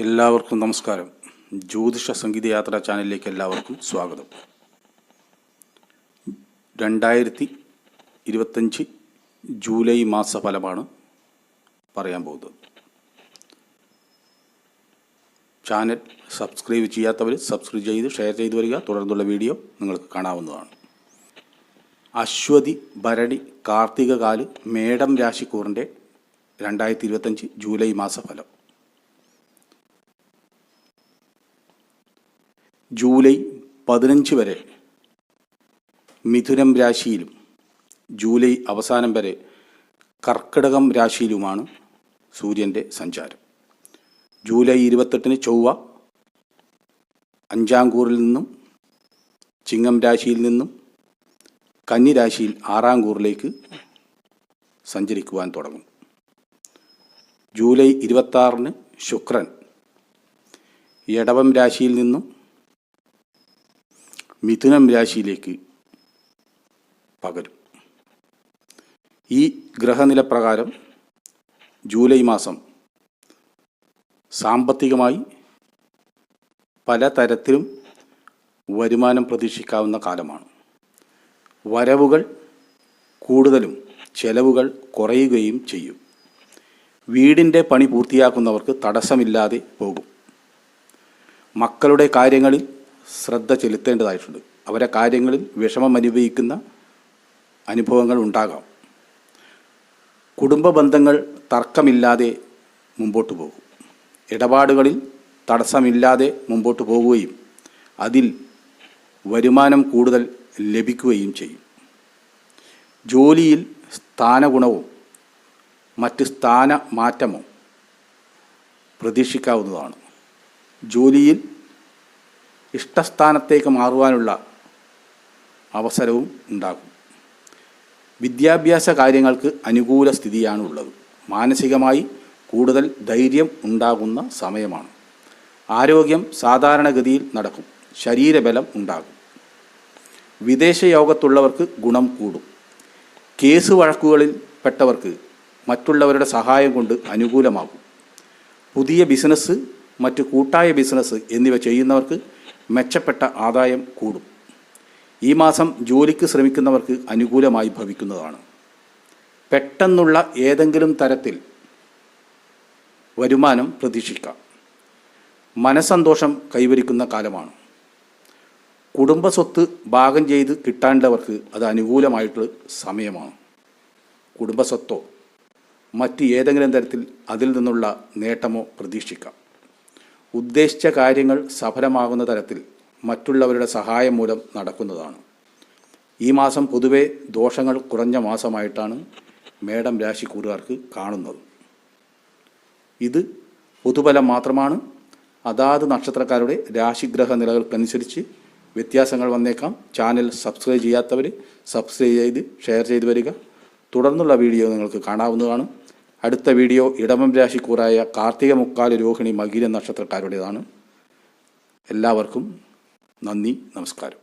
എല്ലാവർക്കും നമസ്കാരം. ജ്യോതിഷ സംഗീത യാത്രാ ചാനലിലേക്ക് എല്ലാവർക്കും സ്വാഗതം. രണ്ടായിരത്തി ഇരുപത്തഞ്ച് ജൂലൈ മാസ ഫലമാണ് പറയാൻ പോകുന്നത്. ചാനൽ സബ്സ്ക്രൈബ് ചെയ്യാത്തവർ സബ്സ്ക്രൈബ് ചെയ്ത് ഷെയർ ചെയ്ത് വരിക. തുടർന്നുള്ള വീഡിയോ നിങ്ങൾക്ക് കാണാവുന്നതാണ്. അശ്വതി ഭരണി കാർത്തിക കാൽ മേടം രാശിക്കൂറിന്റെ രണ്ടായിരത്തി ഇരുപത്തഞ്ച് ജൂലൈ മാസഫലം. ജൂലൈ പതിനഞ്ച് വരെ മിഥുനം രാശിയിലും ജൂലൈ അവസാനം വരെ കർക്കിടകം രാശിയിലുമാണ് സൂര്യന്റെ സഞ്ചാരം. ജൂലൈ ഇരുപത്തെട്ടിന് ചൊവ്വ അഞ്ചാംകൂറിൽ നിന്നും ചിങ്ങം രാശിയിൽ നിന്നും കന്നിരാശിയിൽ ആറാം കൂറിലേക്ക് സഞ്ചരിക്കുവാൻ തുടങ്ങും. ജൂലൈ ഇരുപത്താറിന് ശുക്രൻ എടവം രാശിയിൽ നിന്നും മിഥുനം രാശിയിലേക്ക് പകരും. ഈ ഗ്രഹനില പ്രകാരം ജൂലൈ മാസം സാമ്പത്തികമായി പലതരത്തിലും വരുമാനം പ്രതീക്ഷിക്കാവുന്ന കാലമാണ്. വരവുകൾ കൂടുതലും ചെലവുകൾ കുറയുകയും ചെയ്യും. വീടിന്റെ പണി പൂർത്തിയാക്കുന്നവർക്ക് തടസ്സമില്ലാതെ പോകും. മക്കളുടെ കാര്യങ്ങളിൽ ശ്രദ്ധ ചെലുത്തേണ്ടതായിട്ടുണ്ട്. അവരെ കാര്യങ്ങളിൽ വിഷമം അനുഭവിക്കുന്ന അനുഭവങ്ങൾ ഉണ്ടാകാം. കുടുംബ ബന്ധങ്ങൾ തർക്കമില്ലാതെ മുമ്പോട്ട് പോകും. ഇടപാടുകളിൽ തടസ്സമില്ലാതെ മുമ്പോട്ട് പോകുകയും അതിൽ വരുമാനം കൂടുതൽ ലഭിക്കുകയും ചെയ്യും. ജോലിയിൽ സ്ഥാനഗുണവും മറ്റ് സ്ഥാന മാറ്റമോ പ്രതീക്ഷിക്കാവുന്നതാണ്. ജോലിയിൽ ഇഷ്ടസ്ഥാനത്തേക്ക് മാറുവാനുള്ള അവസരവും ഉണ്ടാകും. വിദ്യാഭ്യാസ കാര്യങ്ങൾക്ക് അനുകൂല സ്ഥിതിയാണ് ഉള്ളത് മാനസികമായി കൂടുതൽ ധൈര്യം ഉണ്ടാകുന്ന സമയമാണ്. ആരോഗ്യം സാധാരണഗതിയിൽ നടക്കും. ശരീരബലം ഉണ്ടാകും. വിദേശ യോഗത്തുള്ളവർക്ക് ഗുണം കൂടും. കേസ് വഴക്കുകളിൽ പെട്ടവർക്ക് മറ്റുള്ളവരുടെ സഹായം കൊണ്ട് അനുകൂലമാകും. പുതിയ ബിസിനസ് മറ്റ് കൂട്ടായ ബിസിനസ് എന്നിവ ചെയ്യുന്നവർക്ക് മെച്ചപ്പെട്ട ആദായം കൂടും. ഈ മാസം ജോലിക്ക് ശ്രമിക്കുന്നവർക്ക് അനുകൂലമായി ഭവിക്കുന്നതാണ്. പെട്ടെന്നുള്ള ഏതെങ്കിലും തരത്തിൽ വരുമാനം പ്രതീക്ഷിക്കാം. മനസ്സന്തോഷം കൈവരിക്കുന്ന കാലമാണ്. കുടുംബസ്വത്ത് ഭാഗം ചെയ്ത് കിട്ടാണ്ടവർക്ക് അത് അനുകൂലമായിട്ടുള്ള സമയമാണ്. കുടുംബസ്വത്തോ മറ്റ് ഏതെങ്കിലും തരത്തിൽ അതിൽ നിന്നുള്ള നേട്ടമോ പ്രതീക്ഷിക്കാം. ഉദ്ദേശിച്ച കാര്യങ്ങൾ സഫലമാകുന്ന തരത്തിൽ മറ്റുള്ളവരുടെ സഹായം മൂലം നടക്കുന്നതാണ്. ഈ മാസം പൊതുവെ ദോഷങ്ങൾ കുറഞ്ഞ മാസമായിട്ടാണ് മേടം രാശിക്കൂറുകാർക്ക് കാണുന്നത്. ഇത് പൊതുബലം മാത്രമാണ്. അതാത് നക്ഷത്രക്കാരുടെ രാശിഗ്രഹ നിലകൾക്കനുസരിച്ച് വ്യത്യാസങ്ങൾ വന്നേക്കാം. ചാനൽ സബ്സ്ക്രൈബ് ചെയ്യാത്തവർ സബ്സ്ക്രൈബ് ചെയ്ത് ഷെയർ ചെയ്ത് വരിക. തുടർന്നുള്ള വീഡിയോ നിങ്ങൾക്ക് കാണാവുന്നതാണ്. അടുത്ത വീഡിയോ ഇടമം രാശിക്കൂറായ കാർത്തിക മുക്കാൽ രോഹിണി മകീര നക്ഷത്രക്കാരുടേതാണ്. എല്ലാവർക്കും നന്ദി നമസ്കാരം.